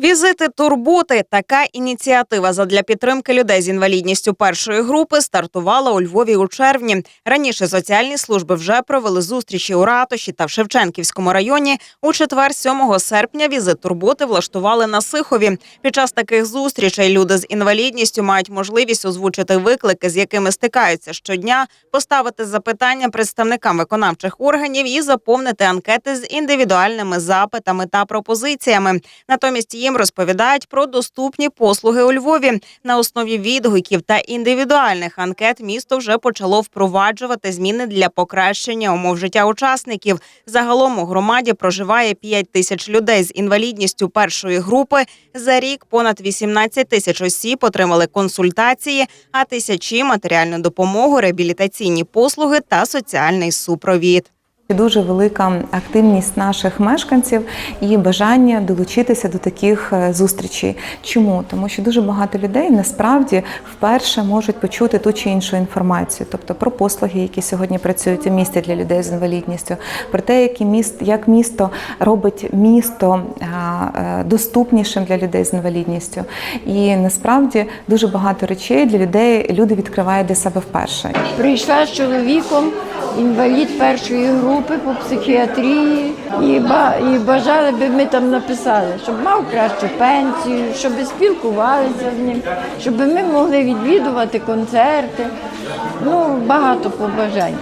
Візити турботи. Така ініціатива задля підтримки людей з інвалідністю першої групи стартувала у Львові у червні. Раніше соціальні служби вже провели зустрічі у ратуші та в Шевченківському районі. У четвер, 7 серпня, візит турботи влаштували на Сихові. Під час таких зустрічей люди з інвалідністю мають можливість озвучити виклики, з якими стикаються щодня, поставити запитання представникам виконавчих органів і заповнити анкети з індивідуальними запитами та пропозиціями. Натомість їм розповідають про доступні послуги у Львові. На основі відгуків та індивідуальних анкет місто вже почало впроваджувати зміни для покращення умов життя учасників. Загалом у громаді проживає 5 тисяч людей з інвалідністю першої групи. За рік понад 18 тисяч осіб отримали консультації, а тисячі матеріальну допомогу, реабілітаційні послуги та соціальний супровід. Дуже велика активність наших мешканців і бажання долучитися до таких е, зустрічей. Чому? Тому що дуже багато людей насправді вперше можуть почути ту чи іншу інформацію, тобто про послуги, які сьогодні працюють у місті для людей з інвалідністю, про те, які міст, як місто робить місто е, доступнішим для людей з інвалідністю. І насправді дуже багато речей для людей люди відкривають для себе вперше. Прийшла з чоловіком, інвалід першої групи по психіатрії, і, і бажали би ми там написали, щоб мав кращу пенсію, щоб спілкувалися з ним, щоб ми могли відвідувати концерти. Ну, багато побажань.